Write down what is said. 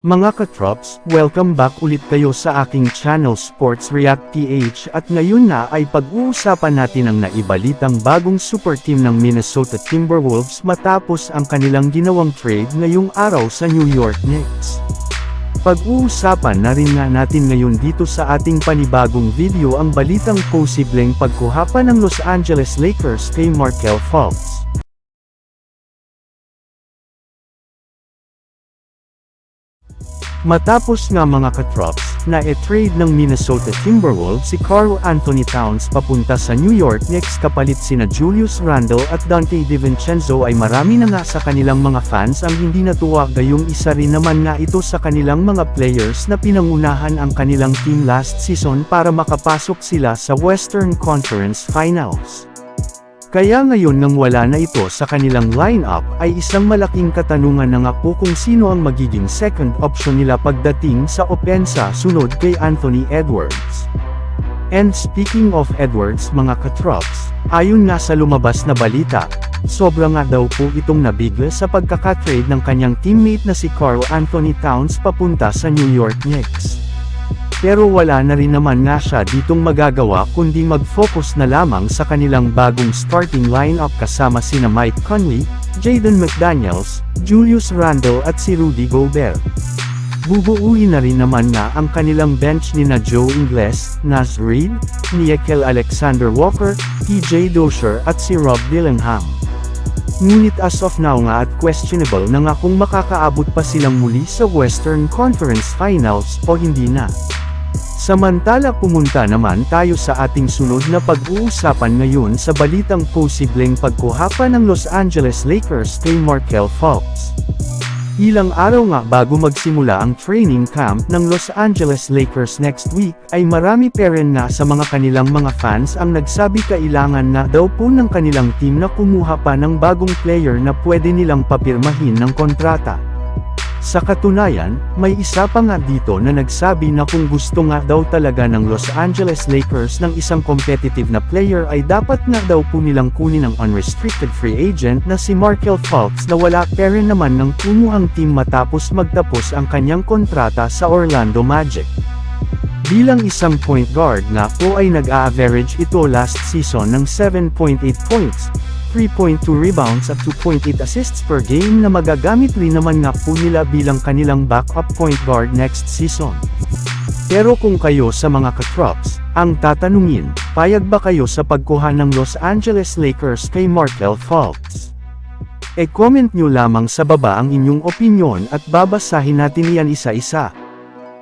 Mga katrops, welcome back ulit kayo sa aking channel Sports React PH at ngayon na ay pag-uusapan natin ang naibalitang bagong super team ng Minnesota Timberwolves matapos ang kanilang ginawang trade ngayong araw sa New York Knicks. Pag-uusapan na rin nga natin ngayon dito sa ating panibagong video ang balitang posibleng pagkuhapa ng Los Angeles Lakers kay Markel Fultz. Matapos nga mga katrops, na e-trade ng Minnesota Timberwolves si Carl Anthony Towns papunta sa New York Knicks kapalit sina Julius Randle at Dante DiVincenzo ay marami na nga sa kanilang mga fans ang hindi natuwa gayong isa rin naman nga ito sa kanilang mga players na pinangunahan ang kanilang team last season para makapasok sila sa Western Conference Finals. Kaya ngayon nang wala na ito sa kanilang lineup ay isang malaking katanungan na nga po kung sino ang magiging second option nila pagdating sa opensa sunod kay Anthony Edwards. And speaking of Edwards mga katrops, ayon nga sa lumabas na balita, sobra nga daw po itong nabigla sa pagkakatrade ng kanyang teammate na si Carl Anthony Towns papunta sa New York Knicks. Pero wala na rin naman nga siya ditong magagawa kundi mag-focus na lamang sa kanilang bagong starting lineup kasama sina Mike Conley, Jaden McDaniels, Julius Randle at si Rudy Gobert. Bubuuin na rin naman nga ang kanilang bench ni na Joe Ingles, Naz Reid, Nickel Alexander Walker, TJ Dozier at si Rob Dillingham. Ngunit as of now nga at questionable na nga kung makakaabot pa silang muli sa Western Conference Finals o hindi na. Samantala pumunta naman tayo sa ating sunod na pag-uusapan ngayon sa balitang posibleng pagkuhapa ng Los Angeles Lakers kay Markel Fultz. Ilang araw nga bago magsimula ang training camp ng Los Angeles Lakers next week ay marami pa rin nga sa mga kanilang mga fans ang nagsabi kailangan na daw po ng kanilang team na kumuha pa ng bagong player na pwede nilang papirmahin ng kontrata. Sa katunayan, may isa pa nga dito na nagsabi na kung gusto nga daw talaga ng Los Angeles Lakers ng isang competitive na player ay dapat nga daw po nilang kunin ang unrestricted free agent na si Markel Fultz na wala pa rin naman ng kumuhang team matapos magtapos ang kanyang kontrata sa Orlando Magic. Bilang isang point guard nga po ay nag-a-average ito last season ng 7.8 points, 3.2 rebounds at 2.8 assists per game na magagamit rin naman nga po nila bilang kanilang backup point guard next season. Pero kung kayo sa mga katrops, ang tatanungin, payag ba kayo sa pagkuha ng Los Angeles Lakers kay Markel Fultz? E-comment nyo lamang sa baba ang inyong opinion at babasahin natin yan isa-isa.